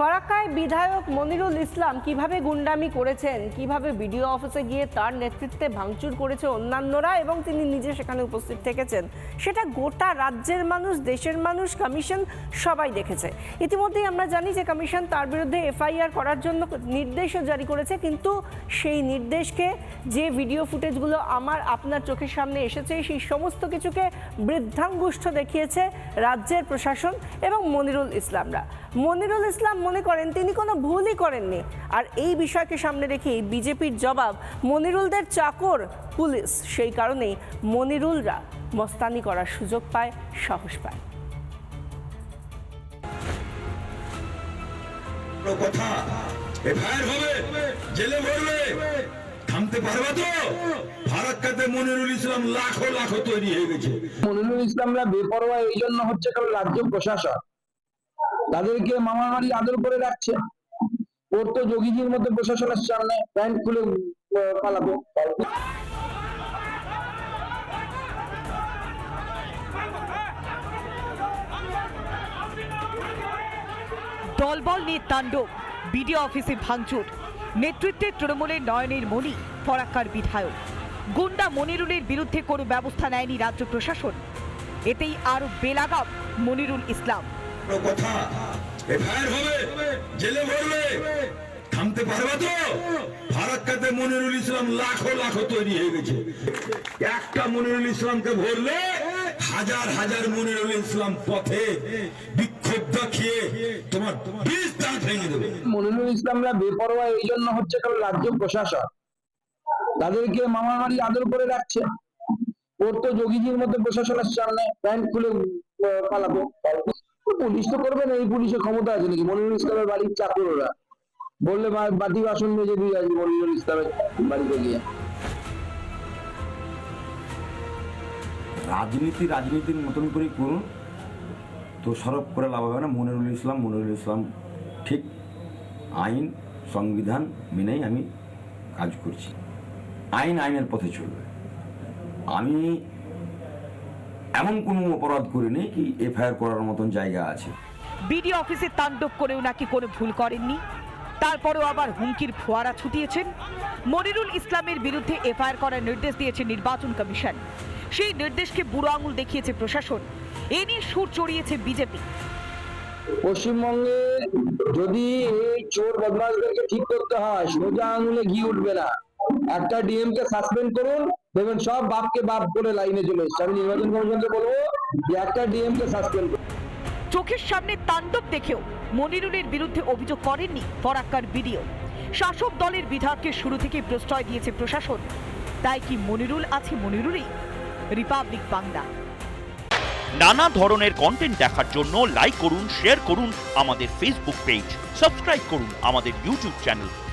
ফারাক্কায় বিধায়ক মনিরুল ইসলাম কীভাবে গুন্ডামি করেছেন? কীভাবে বিডিও অফিসে গিয়ে তার নেতৃত্বে ভাঙচুর করেছে অন্যান্যরা এবং তিনি নিজে সেখানে উপস্থিত থেকেছেন? সেটা গোটা রাজ্যের মানুষ, দেশের মানুষ, কমিশন সবাই দেখেছে। ইতিমধ্যেই আমরা জানি যে কমিশন তার বিরুদ্ধে এফআইআর করার জন্য নির্দেশও জারি করেছে, কিন্তু সেই নির্দেশকে, যে ভিডিও ফুটেজগুলো আমার আপনার চোখের সামনে এসেছে, সেই সমস্ত কিছুকে বৃদ্ধাঙ্গুষ্ঠ দেখিয়েছে রাজ্যের প্রশাসন এবং মনিরুল ইসলামরা। মনিরুল ইসলাম মনে করেন তিনি কোনো ভুলই করেননি। আর এই বিষয়কে সামনে রেখেই বিজেপির জবাব মনিরুলদের চাকর পুলিশ। সেই কারণেই মনিরুলরা মস্তানি করার সুযোগ পায় সাহস পায়। কথা এফআইআর হবে জেলে ভরবে থামতে পারবা তো? ফারাক্কাতে মনিরুল ইসলাম লাখো লাখো তৈরি হয়ে গেছে। মনিরুল ইসলামরা বেপরোয়া এই জন্য হচ্ছে কারণ রাজ্য প্রশাসন। তাদেরকে মামার বাড়ি আদর করে রাখছে। ওর তো যোগীজির মধ্যে প্রশাসনের সামনে প্যান্ট খুলে পালাবো। দলবল নিয়ে তাণ্ডব, বিডিও অফিসে ভাঙচুর। নেতৃত্বে তৃণমূলের নয়নের মণি, ফরাক্কার বিধায়ক। গুন্ডা মনিরুলের বিরুদ্ধে কোনো ব্যবস্থা নেয়নি রাজ্য প্রশাসন। এতেই আরও বেলাগাম মনিরুল ইসলাম। বড় কথা। এফআইআর হবে, জেলে ভরবে থামতে পারবা তো? ফারাক্কাতে মনিরুল ইসলাম লাখো লাখো তৈরি হয়ে গেছে। একটা মনিরুল ইসলামকে ভরলে হাজার হাজার মনিরুল ইসলাম পথে মনিরুল ইসলামরা বেপরোয়া এই জন্য হচ্ছে কারণ রাজ্য প্রশাসন। তাদেরকে মামার বাড়ি আদর করে রাখছে। ওর তো যোগীজির মধ্যে প্রশাসনের সামনে প্যান্ট খুলে পালাবো। পুলিশ তো করবে না, এই পুলিশের ক্ষমতা আছে নাকি? মনিরুল ইসলামের বাড়ির চাকর ওরা বললে বা- বাটি বাসন মেজে দিয়ে আসবে মনিরুল ইসলামের বাড়িতে গিয়ে। রাজনীতি রাজনীতির মতন করে করুন, তো সরব করে লাভ হবে না। মনিরুল ইসলাম মনিরুল ইসলাম ঠিক আইন, সংবিধান মেনেই আমি কাজ করছি। আইন আইনের পথে চলবে। আমি এমন কোনো অপরাধ করিনি কি এফআইআর করার মতন জায়গা আছে। বিডিও অফিসে তাণ্ডব করেও নাকি কোনো ভুল করেননি। তারপরেও আবার হুমকির ফোয়ারা ছুটিয়েছেন। মনিরুল ইসলামের বিরুদ্ধে এফআইআর করার নির্দেশ দিয়েছে নির্বাচন কমিশন। সেই নির্দেশকে বুড়ো আঙুল দেখিয়েছে প্রশাসন। এ নিয়ে সুর চড়িয়েছে বিজেপি। পশ্চিমবঙ্গে যদি এই চোর বদমাশদেরকে ঠিক করতে হয় সোজা আঙুলে ঘি উঠবে না। একটা ডিএম কে সাসপেন্ড করুন দেখবেন সব বাপকে বাপ করে লাইনে চলে এসছে। আমি নির্বাচন কমিশনকে বলব যে একটা ডিএম কে সাসপেন্ড করুন। চোখের সামনে তাণ্ডব দেখেও মনিরুলের বিরুদ্ধে অভিযোগ করেননি ফরাক্কার বিডিও। শাসক দলের বিধায়ককে শুরু থেকে প্রশ্রয় দিয়েছে প্রশাসন। তাই কি মনিরুল আছে মনিরুলই? রিপাবলিক বাংলা। নানা ধরনের কন্টেন্ট দেখার জন্য লাইক করুন শেয়ার করুন আমাদের ফেসবুক পেজ সাবস্ক্রাইব করুন আমাদের ইউটিউব চ্যানেল